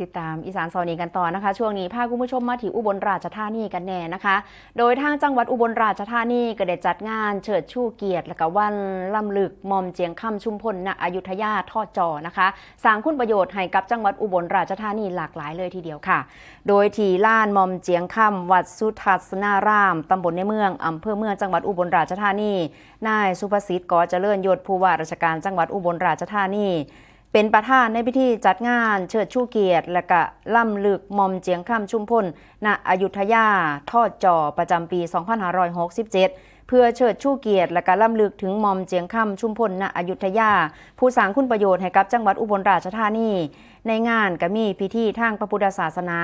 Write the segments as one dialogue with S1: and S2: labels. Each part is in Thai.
S1: ติดตามอีสานซอนีกันต่อนะคะ ช่วงนี้พาคุณผู้ชมมาที่อุบลราชธานีกันแน่นะคะ โดยทางจังหวัดอุบลราชธานีก็ได้จัดงานเฉิดชูเกียรติและก็วันล่ำลึกมอมเจียงค่ำชุมพลณอยุธยาทอดจอนะคะสร้างคุณประโยชน์ให้กับจังหวัดอุบลราชธานีหลากหลายเลยทีเดียวค่ะ โดยที่ลานมอมเจียงค่ำวัดสุทัศนารามตำบลในเมืองอำเภอเมืองจังหวัดอุบลราชธานีนายสุภสิทธิ์กอเจริญยศผู้ว่าราชการจังหวัดอุบลราชธานี เป็นประธานในพิธีจัดงานเชิดชูเกียรติ และก็ล่ำลึกมอมเจียงข้ามชุมพลณอยุธยาทอดจอประจำปี 2567 เพื่อเชิดชูเกียรติและก็ล่ำลึกถึงมอมเจียงคำชุมพลณอยุธยา ผู้สร้างคุณประโยชน์ให้กับจังหวัดอุบลราชธานี ในงานก็มีพิธีทางพระพุทธศาสนา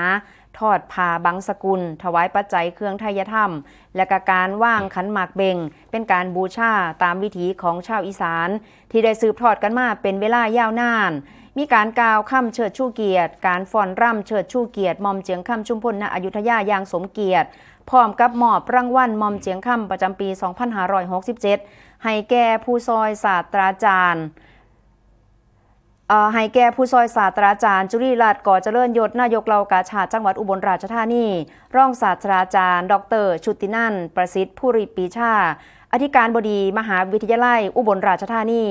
S1: ทอดผ้าบังสกุล ถวายปัจจัยเครื่องไทยธรรม และกการว่างขันหมากเบงเป็นการบูชาตามวิถีของชาวอีสาน ที่ได้สืบทอดกันมาเป็นเวลายาวนาน มีการกล่าวคำเชิดชูเกียรติ การฟ้อนร่ำเชิดชูเกียรติมอมเจียงคำชุมพลณอยุธยาอย่างสมเกียรติ พร้อมกับมอบรางวัลมอมเจียงคำประจำปี 2567 ให้แก่ผู้ซอยศาสตราจารย์ ให้แก่ผู้ซอยศาสตราจารย์ จุรีรัตน์ก่อเจริญยศนายกเหล่ากาชาติจังหวัดอุบลราชธานีรองศาสตราจารย์ ดร ชุตินันท์ประสิทธิ์ผู้ริปีชา อธิการบดีมหาวิทยาลัย อุบลราชธานี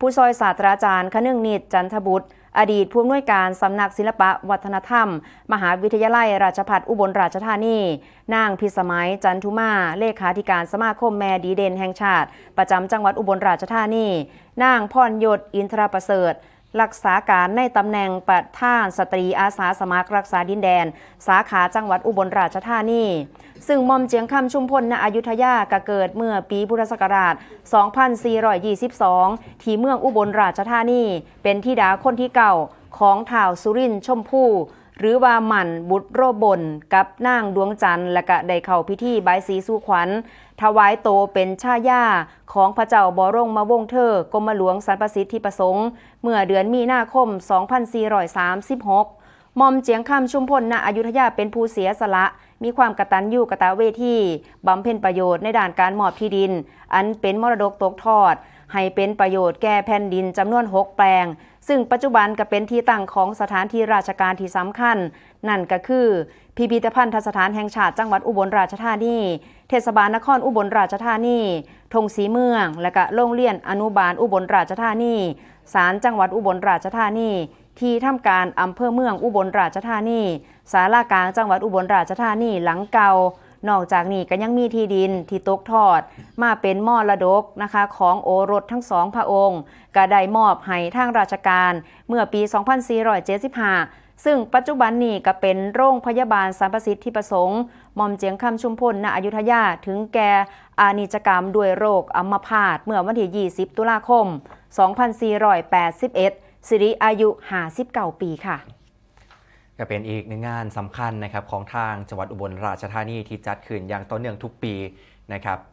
S1: ผู้ซอยศาสตราจารย์คนึงนิตจันทบุตร อดีตผู้อำนวยการสำนักศิลปะวัฒนธรรม มหาวิทยาลัย ราชภัฏอุบลราชธานีนางพิสมัยจันทุมาเลขาธิการสมาคมแม่ดีเด่นแห่งชาติ ประจำจังหวัดอุบลราชธานีนางพรยศอินทราประเสริฐ รักษาการในตำแหน่งประธานสตรีอาสาสมัครรักษาดินแดน สาขาจังหวัดอุบลราชธานี ซึ่งมอมเจียงคำชุมพลณอยุธยากเกิดเมื่อปีพุทธศักราช 2422 ที่เมืองอุบลราชธานี เป็นที่ดาคนที่เก่าของท่าวสุรินชมพู่ หรือว่าหมั่นบุตรโรบนกับนางดวงจันทร์และก็ได้เข้าพิธีบายสีสู่ขวัญ ถวายโตเป็นชายาของพระเจ้าบรมมาวงเธอกรมหลวงสรรพสิทธิประสงค์ เมื่อเดือนมีนาคม 2436 มอมเจียงคำชุมพลณอยุธยาเป็นผู้เสียสละ มีความกตัญญูกะตเวทีบำเพ็ญประโยชน์ในด้านการมอบที่ดิน อันเป็นมรดกตกทอด ให้เป็นประโยชน์แก่แผ่นดินจำนวน 6 แปลง ซึ่งปัจจุบันก็เป็นที่ตั้งของสถานที่ราชการที่สำคัญ นั่นก็คือ พิพิธภัณฑสถานแห่งชาติจังหวัดอุบลราชธานี เทศบาลนครอุบลราชธานีธงสีเมือง และก็โรงเรียนอนุบาลอุบลราชธานีศาลจังหวัดอุบลราชธานีที่ทำการอำเภอเมืองอุบลราชธานีศาลากลางจังหวัดอุบลราชธานี หลังเก่า นอกจากนี้ก็ยังมีที่ดินที่ตกทอด มาเป็นมอรดกนะคะของโอรสทั้งสองพระองค์ก็ได้มอบให้ทางราชการเมื่อปี 2475 ซึ่งปัจจุบันนี้ก็เป็นโรงพยาบาลสรรพสิทธิประสงค์หม่อมเจียงคำชุมพลณอยุธยาถึงแก่อานิจกรรมด้วยโรคอัมพาตเมื่อวันที่ 20 ตุลาคม 2481 สิริอายุ 59 ปีค่ะ
S2: ก็เป็นอีกหนึ่งงานสำคัญนะครับของทางจังหวัดอุบลราชธานีที่จัดขึ้นอย่างต่อเนื่องทุกปีนะครับ